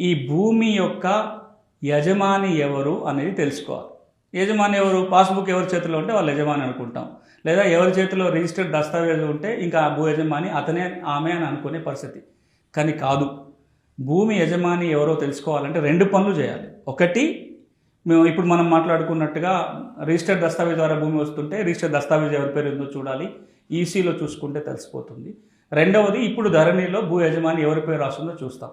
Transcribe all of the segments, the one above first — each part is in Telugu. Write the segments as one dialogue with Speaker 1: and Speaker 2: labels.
Speaker 1: ఈ భూమి యొక్క యజమాని ఎవరు అనేది తెలుసుకోవాలి. యజమాని ఎవరు? పాస్బుక్ ఎవరి చేతిలో ఉంటే వాళ్ళు యజమాని అనుకుంటాం. లేదా ఎవరి చేతిలో రిజిస్టర్డ్ దస్తావేజు ఉంటే ఇంకా ఆ భూ యజమాని అతనే ఆమె అని అనుకునే పరిస్థితి. కానీ కాదు. భూమి యజమాని ఎవరో తెలుసుకోవాలంటే రెండు పనులు చేయాలి. ఒకటి మేము ఇప్పుడు మనం మాట్లాడుకున్నట్టుగా రిజిస్టర్డ్ దస్తావేజ్ ద్వారా భూమి వస్తుంటే రిజిస్టర్డ్ దస్తావేజ్ ఎవరి పేరు ఉందో చూడాలి. ఈసీలో చూసుకుంటే తెలిసిపోతుంది. రెండవది ఇప్పుడు ధరణిలో భూ యజమాని ఎవరి పేరు రాస్తుందో చూస్తాం.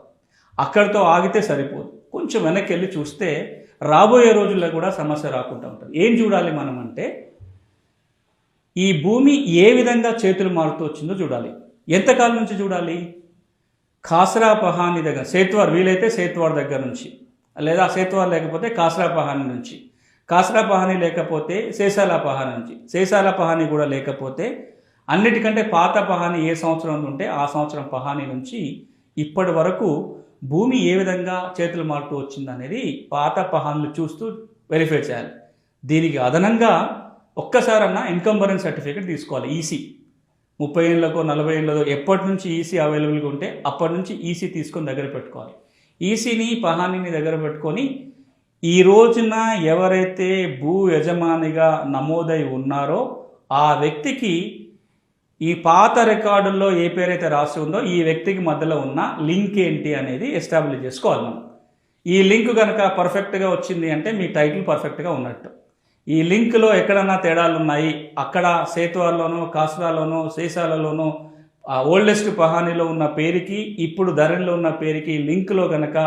Speaker 1: అక్కడితో ఆగితే సరిపోదు. కొంచెం వెనక్కి వెళ్ళి చూస్తే రాబోయే రోజుల్లో కూడా సమస్య రాకుండా ఉంటుంది. ఏం చూడాలి మనం అంటే ఈ భూమి ఏ విధంగా చేతులు మారుతూ వచ్చిందో చూడాలి. ఎంతకాలం నుంచి చూడాలి? కాసరా పహాని దగ్గర సేత్వార్ వీలైతే సేత్వార్ దగ్గర నుంచి లేదా సేత్వార్ లేకపోతే కాసరా పహాని నుంచి కాసరా పహాని లేకపోతే శేషాల పహాని నుంచి శేషాల పహాని కూడా లేకపోతే అన్నిటికంటే పాత పహాని ఏ సంవత్సరం ఉంటే ఆ సంవత్సరం పహాని నుంచి ఇప్పటి వరకు భూమి ఏ విధంగా చేతులు మారుతూ వచ్చింది అనేది పాత పహాన్లు చూస్తూ వెరిఫై చేయాలి. దీనికి అదనంగా ఒక్కసారన్నా ఇన్కంబరెన్స్ సర్టిఫికేట్ తీసుకోవాలి ఈసీ ముప్పై ఏళ్ళకో నలభై ఏళ్ళకో ఎప్పటి నుంచి ఈసీ అవైలబుల్గా ఉంటే అప్పటి నుంచి ఈసీ తీసుకొని దగ్గర పెట్టుకోవాలి. ఈసీని పహానీని దగ్గర పెట్టుకొని ఈ రోజున ఎవరైతే భూ యజమానిగా నమోదై ఉన్నారో ఆ వ్యక్తికి ఈ పాత రికార్డుల్లో ఏ పేరైతే రాసి ఉందో ఈ వ్యక్తికి మధ్యలో ఉన్న లింక్ ఏంటి అనేది ఎస్టాబ్లిష్ చేసుకోవాలి మనం. ఈ లింక్ కనుక పర్ఫెక్ట్గా వచ్చింది అంటే మీ టైటిల్ పర్ఫెక్ట్గా ఉన్నట్టు. ఈ లింక్లో ఎక్కడన్నా తేడాలు ఉన్నాయి అక్కడ సేతువాల్లోనో కాసులాలోనో సీసాలలోనో ఆ ఓల్డెస్ట్ పహానీలో ఉన్న పేరుకి ఇప్పుడు ధరణిలో ఉన్న పేరుకి లింక్లో కనుక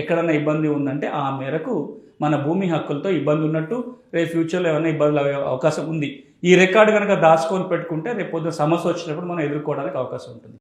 Speaker 1: ఎక్కడన్నా ఇబ్బంది ఉందంటే ఆ మేరకు మన భూమి హక్కులతో ఇబ్బంది ఉన్నట్టు రేపు ఫ్యూచర్లో ఏమైనా ఇబ్బందులు అయ్యే అవకాశం ఉంది. ఈ రికార్డు కనుక దాచుకొని పెట్టుకుంటే రేపు పొద్దున సమస్య వచ్చినప్పుడు మనం ఎదుర్కోవడానికి అవకాశం ఉంటుంది.